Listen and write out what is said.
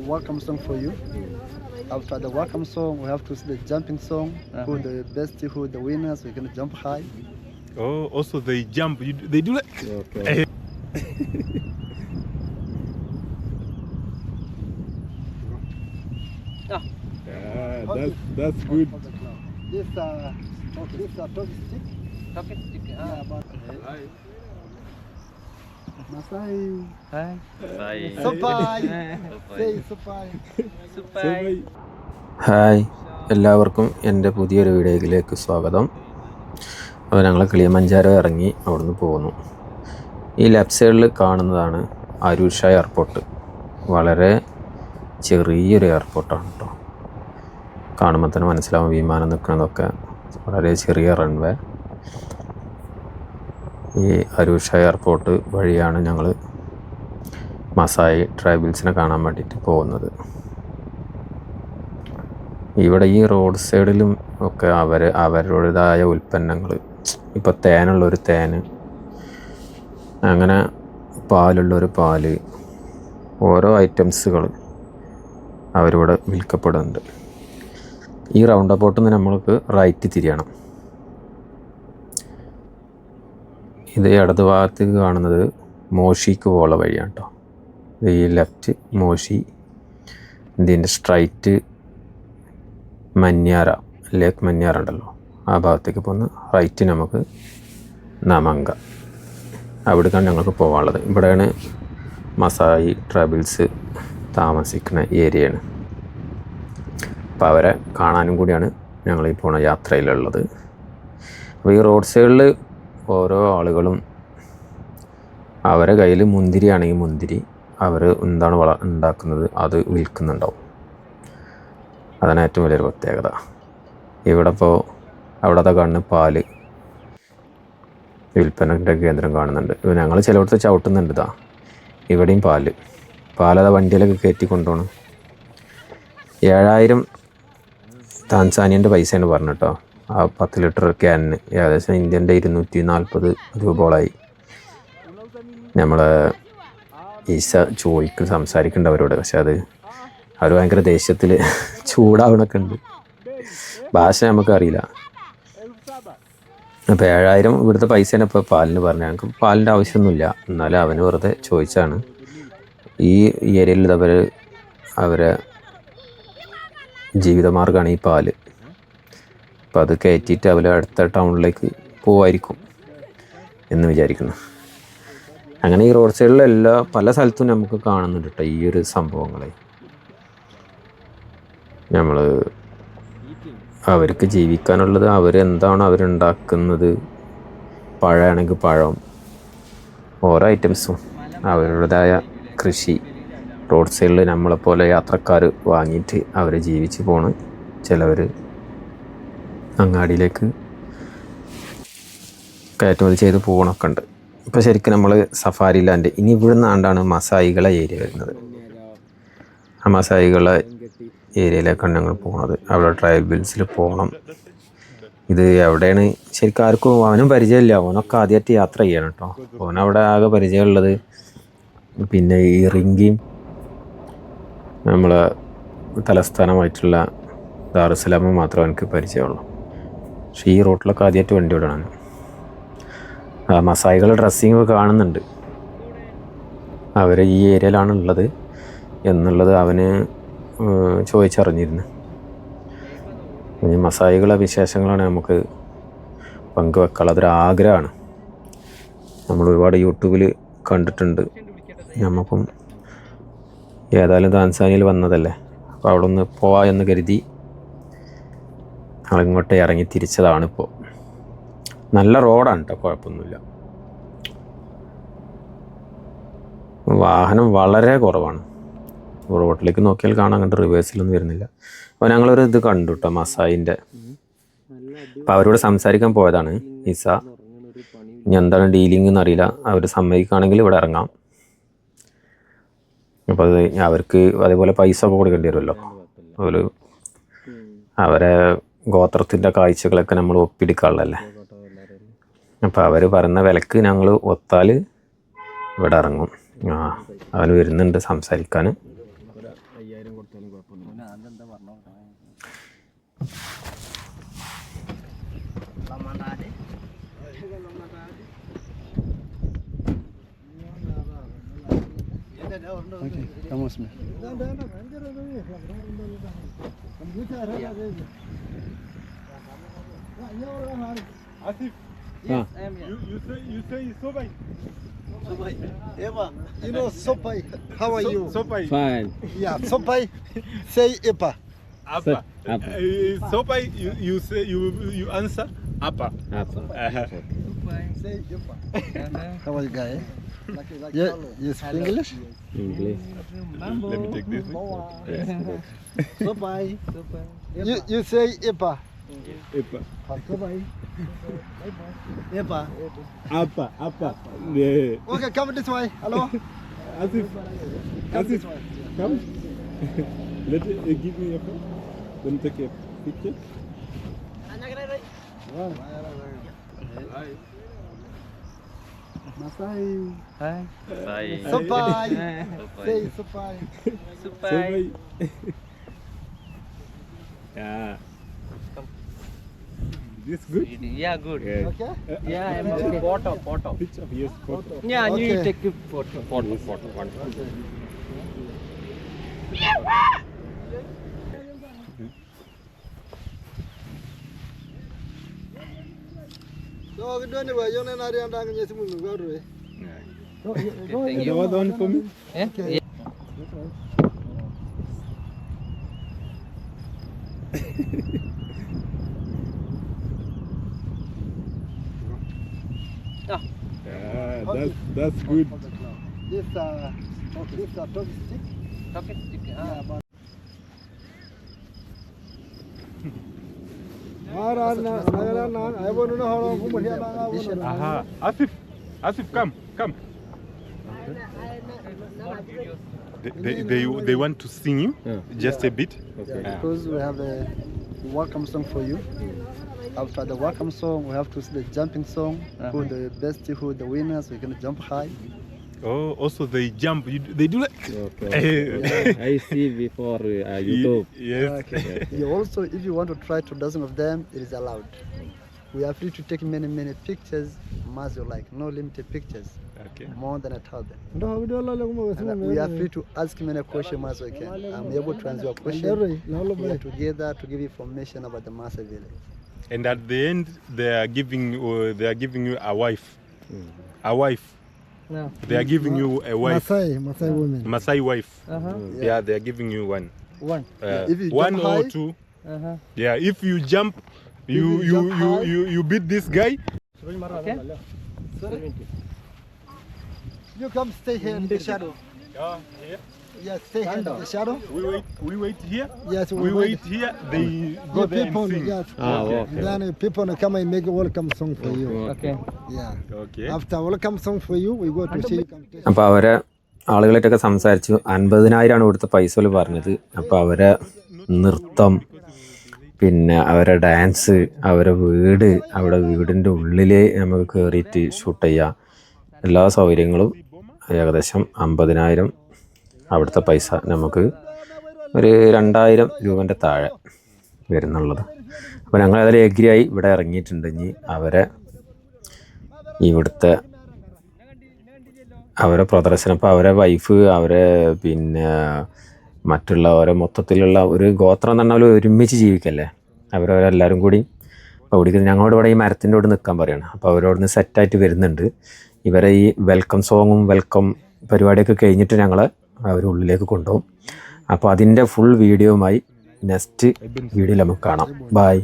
welcome song for you. After the welcome song, we have to see the jumping song. Who the best, who the winners. We're gonna jump high. Oh, also they jump. You, they do that. Okay. Yeah, that's that's good. This uh, this uh, talk stick. Yeah, but Masai. Supai. Say supai. Hi എല്ലാവർക്കും എന്റെ പുതിയൊരു വീഡിയോയിലേക്ക് സ്വാഗതം. അപ്പോൾ ഞങ്ങൾ കിളിയമഞ്ചാരം ഇറങ്ങി അവിടുന്ന് പോകുന്നു. ഈ ലെഫ്റ്റ് സൈഡിൽ കാണുന്നതാണ് അരൂഷ എയർപോർട്ട്. വളരെ ചെറിയൊരു എയർപോർട്ടാണ് കേട്ടോ. കാണുമ്പോൾ തന്നെ മനസ്സിലാവും വിമാനം നിൽക്കുന്നതൊക്കെ വളരെ ചെറിയ റൺവേ ഈ അരൂഷ എയർപോർട്ട് വഴിയാണ് ഞങ്ങൾ മസായി ട്രൈബൽസിനെ കാണാൻ വേണ്ടിയിട്ട് പോകുന്നത്. ഇവിടെ ഈ റോഡ് സൈഡിലും ഒക്കെ അവർ അവരുടേതായ ഉൽപ്പന്നങ്ങൾ ഇപ്പോൾ തേനുള്ളൊരു തേൻ അങ്ങനെ പാലുള്ളൊരു പാൽ ഓരോ ഐറ്റംസുകൾ അവരിവിടെ വിൽക്കപ്പെടുന്നുണ്ട്. ഈ റൗണ്ട് അബൌട്ടിൽ നിന്ന് നമ്മൾക്ക് റൈറ്റ് തിരിയണം. ഇത് ഇടത് ഭാഗത്തേക്ക് കാണുന്നത് മോഷിക്ക് പോലെ വഴിയാണ് കേട്ടോ ഈ ലെഫ്റ്റ് മോഷി ഇതിന്റെ സ്ട്രൈറ്റ് മന്യാര ലേക്ക് മന്യാര ഉണ്ടല്ലോ. ആ ഭാഗത്തേക്ക് പോകുന്ന റൈറ്റ് നമുക്ക് നമങ്ക. അവിടേക്കാണ് ഞങ്ങൾക്ക് പോകാനുള്ളത്. ഇവിടെയാണ് മസായി ട്രാവൽസ് താമസിക്കുന്ന ഏരിയയാണ്. അപ്പോൾ അവരെ കാണാനും കൂടിയാണ് ഞങ്ങൾ ഈ പോണ യാത്രയിലുള്ളത്. അപ്പോൾ ഈ റോഡ് സൈഡിൽ ഓരോ ആളുകളും അവരെ കയ്യിൽ മുന്തിരിയാണെങ്കിൽ മുന്തിരി അവർ എന്താണ് വള ഉണ്ടാക്കുന്നത് അത് വിൽക്കുന്നുണ്ടാവും. അതാണ് ഏറ്റവും വലിയൊരു പ്രത്യേകത. ഇവിടെ ഇപ്പോൾ അവിടത്തെ കാണുന്ന പാൽ വിൽപ്പനന്റെ കേന്ദ്രം കാണുന്നുണ്ട്. ഞങ്ങൾ ചിലയിടത്ത് ചവിട്ടുന്നുണ്ട് ഇതാ. ഇവിടെയും പാൽ. പാലത വണ്ടിയിലൊക്കെ കയറ്റി കൊണ്ടുപോകണം. ഏഴായിരം താൻസാനിയന്റെ പൈസയാണ് പറഞ്ഞു കേട്ടോ. ആ പത്ത് ലിറ്റർ ക്യാനിന് ഏകദേശം ഇന്ത്യന്റെ ഇരുന്നൂറ്റി നാൽപ്പത് രൂപകളായി നമ്മൾ ഈശ ചോദിക്കും സംസാരിക്കുന്നുണ്ട് അവരോട്. പക്ഷെ അത് അവർ ഭയങ്കര ദേഷ്യത്തിൽ ചൂടാവണൊക്കെ ഉണ്ട്. ഭാഷ നമുക്കറിയില്ല അപ്പോൾ ഏഴായിരം ഇവിടുത്തെ പൈസയാണ് ഇപ്പോൾ പാലിന് പറഞ്ഞു. ഞങ്ങൾക്ക് പാലിന്റെ ആവശ്യമൊന്നുമില്ല. എന്നാലും അവന് വെറുതെ ചോദിച്ചാണ്. ഈ ഏരിയയിൽ അവർ അവരെ ജീവിതമാർഗമാണ് ഈ പാൽ. അപ്പോൾ അത് കയറ്റിയിട്ട് അവർ അടുത്ത ടൗണിലേക്ക് പോവായിരിക്കും എന്ന് വിചാരിക്കുന്നു. അങ്ങനെ ഈ റോഡ് സൈഡിലെ എല്ലാ പല സ്ഥലത്തും നമുക്ക് കാണുന്നുണ്ട് കേട്ടോ ഈ ഒരു സംഭവങ്ങളെ. നമ്മൾ അവർക്ക് ജീവിക്കാനുള്ളത് അവരെന്താണ് അവരുണ്ടാക്കുന്നത്. പഴമാണെങ്കിൽ പഴം ഓരോ ഐറ്റംസും അവരുടേതായ കൃഷി. റോഡ് സൈഡിൽ നമ്മളെപ്പോലെ യാത്രക്കാർ വാങ്ങിയിട്ട് അവർ ജീവിച്ച് പോണ്. ചിലവർ അങ്ങാടിയിലേക്ക് കയറ്റുമതി ചെയ്ത് പോകണമൊക്കെ ഉണ്ട്. ഇപ്പോൾ ശരിക്കും നമ്മൾ സഫാരി ലാൻഡ് ഇനി ഇവിടുന്ന് ആണ്ടാണ് മസായികളെ ഏരിയ വരുന്നത്. ആ മസായികളെ ഏരിയയിലേക്കാണ് ഞങ്ങൾ പോകുന്നത് അവിടെ ട്രൈബൽസിൽ പോകണം ഇത് എവിടെയാണ്? ശരിക്കും ആർക്കും അവനും പരിചയമില്ല. അവനൊക്കെ ആദ്യമായിട്ട് യാത്ര ചെയ്യണം കേട്ടോ അവനവിടെ ആകെ പരിചയമുള്ളത് പിന്നെ ഈ റിങ്കിയും നമ്മളെ തലസ്ഥാനമായിട്ടുള്ള ദാറുസലാമും മാത്രം എനിക്ക് പരിചയമുള്ളൂ. പക്ഷേ ഈ റോട്ടിലൊക്കെ ആദ്യമായിട്ട് വണ്ടി വിടണം മസായികൾ ഡ്രസ്സിങ് കാണുന്നുണ്ട്. അവർ ഈ ഏരിയയിലാണ് ഉള്ളത് എന്നുള്ളത് അവന് ചോദിച്ചറിഞ്ഞിരുന്നു. ഇനി മസായികളെ വിശേഷങ്ങളാണ് നമുക്ക് പങ്കുവെക്കാനുള്ളത്. അതൊരു ആഗ്രഹമാണ്. നമ്മൾ ഒരുപാട് യൂട്യൂബിൽ കണ്ടിട്ടുണ്ട്. നമുക്കും ഏതായാലും താൻസാനിയിൽ വന്നതല്ലേ? അപ്പോൾ അവിടെ ഒന്ന് പോവാ എന്ന് കരുതി ഞങ്ങളിങ്ങോട്ട് ഇറങ്ങി തിരിച്ചതാണിപ്പോൾ നല്ല റോഡാണ് കേട്ടോ കുഴപ്പമൊന്നുമില്ല. വാഹനം വളരെ കുറവാണ്. റോഡിലേക്ക് നോക്കിയാൽ കാണാൻ കണ്ട് റിവേഴ്സിലൊന്നും വരുന്നില്ല. അപ്പോൾ ഞങ്ങളൊരു ഇത് കണ്ടു കേട്ടോ മസായിന്റെ. അപ്പോൾ അവരോട് സംസാരിക്കാൻ പോയതാണ് ഇസ ഇനി എന്താണ് ഡീലിംഗ് എന്നറിയില്ല അവർ സമ്മതിക്കുകയാണെങ്കിൽ ഇവിടെ ഇറങ്ങാം. അപ്പോൾ അത് അവർക്ക് അതേപോലെ പൈസ ഒക്കെ കൊടുക്കേണ്ടി വരുമല്ലോ. അവർ അവരെ ഗോത്രത്തിന്റെ കാഴ്ചകളൊക്കെ നമ്മൾ ഒപ്പിടിക്കാറുള്ളല്ലേ അപ്പോൾ അവർ പറയുന്ന വിലക്ക് ഞങ്ങൾ ഒത്താൽ ഇവിടെ ഇറങ്ങും. ആ അവൻ വരുന്നുണ്ട് സംസാരിക്കാൻ. Come on, Smith. Asif, Ah. you, you say you say so by Sobai. Eva, you know Sopai. How are you? Sobai. Fine. Yeah, Sopai. Say Epa. Apa. Apa. Uh, Sobai, you, you say you you answer Apa. Apa? Uh-huh. Say Epa. How are you, guy? Yeah, you speak English? English. Let me take this. Sopai. You, you say Epa. Epa. Bye bye. Epa. Apa, apa. Yeah. Okay, come this way. Hello. As if, as if, come. Let it, uh, give me your phone. Let me take a picture. Masai. Hi. Masai. Supai. Supai. Supai. Supai. yeah. This good? Yeah, good. Yeah. Okay? Yeah, I'm okay. Photo, photo. Picture. Yes, photo. Yeah, Okay. you take a photo. Photo, photo, photo. So, we don't know. You're not going to get some go to Thank you. Another one for me. Yeah? Okay. Yeah. Ah, Yeah, that's that's good. This, uh, this uh, dog stick. okay. you can- ah. Yeah, but Aha. Asif, Asif, come, come. They, they, they, they want to sing you Yeah. just a bit. Okay. because we have a welcome song for you. After the welcome song, we have to see the jumping song. uh -huh. Who the best, who the winners, we're can jump high. Oh, also they jump. You, they do like. Okay. I see before uh, YouTube. Yes. Okay. you also, if you want to try to dozen of them, it is allowed. We are free to take many, many pictures, as you like, no limited pictures, Okay. more than a thousand. And we are free to ask many questions as we can. I'm able to answer your question. We are together to give information about the Masa village. And at the end, they are giving uh, they are giving you a wife. A wife. No. They are giving you a wife. Masai, Masai women. Masai wife. Uh-huh. Yeah, they are giving you one. One. Uh, if you one or high- two. Uh-huh. Yeah, if you jump, you you you you, you, you beat this guy. Okay. You come stay here in the shadow. Yeah, yeah. Yes, stay here in the shadow. We wait. We wait here. Yes, We wait here. They go Yeah, there people, and sing. yes. Ah, okay. Then people come and make a welcome song for you. Okay. Yeah. Okay. After welcome song for you, we go to see. അപ്പോൾ അവരെ ആളുകളായിട്ടൊക്കെ സംസാരിച്ചു അൻപതിനായിരമാണ് ഇവിടുത്തെ പൈസ പറഞ്ഞത് അപ്പോൾ അവരെ നൃത്തം പിന്നെ അവരെ ഡാൻസ് അവരെ വീട് അവിടെ വീടിന്റെ ഉള്ളിൽ നമുക്ക് കയറിയിട്ട് ഷൂട്ട് ചെയ്യുക എല്ലാ സൗകര്യങ്ങളും ഏകദേശം അമ്പതിനായിരം അവിടുത്തെ പൈസ നമുക്ക് ഒരു രണ്ടായിരം രൂപന്റെ താഴെ വരുന്നുള്ളത്. അപ്പോൾ ഞങ്ങൾ അതിൽ എഗ്രിയായി ഇവിടെ ഇറങ്ങിയിട്ടുണ്ടെങ്കിൽ അവരെ ഇവിടുത്തെ അവരെ പ്രദർശനം. അപ്പോൾ അവരെ വൈഫ് അവരെ പിന്നെ മറ്റുള്ള ഓരോ മൊത്തത്തിലുള്ള ഒരു ഗോത്രം പറഞ്ഞാൽ ഒരുമിച്ച് ജീവിക്കല്ലേ? അവരവരെല്ലാവരും കൂടി അപ്പോൾ ഇവിടെ ഞങ്ങളോട് ഇവിടെ ഈ മരത്തിന്റെ അവിടെ നിൽക്കാൻ പറയുകയാണ് അപ്പോൾ അവരോട് സെറ്റായിട്ട് വരുന്നുണ്ട്. ഇവരെ ഈ വെൽക്കം സോങ്ങും വെൽക്കം പരിപാടിയൊക്കെ കഴിഞ്ഞിട്ട് ഞങ്ങളെ അവർ ഉള്ളിലേക്ക് കൊണ്ടുപോകും. അപ്പോൾ അതിന്റെ ഫുൾ വീഡിയോയുമായി നെക്സ്റ്റ് വീഡിയോയിൽ നമുക്ക് കാണാം. ബായ്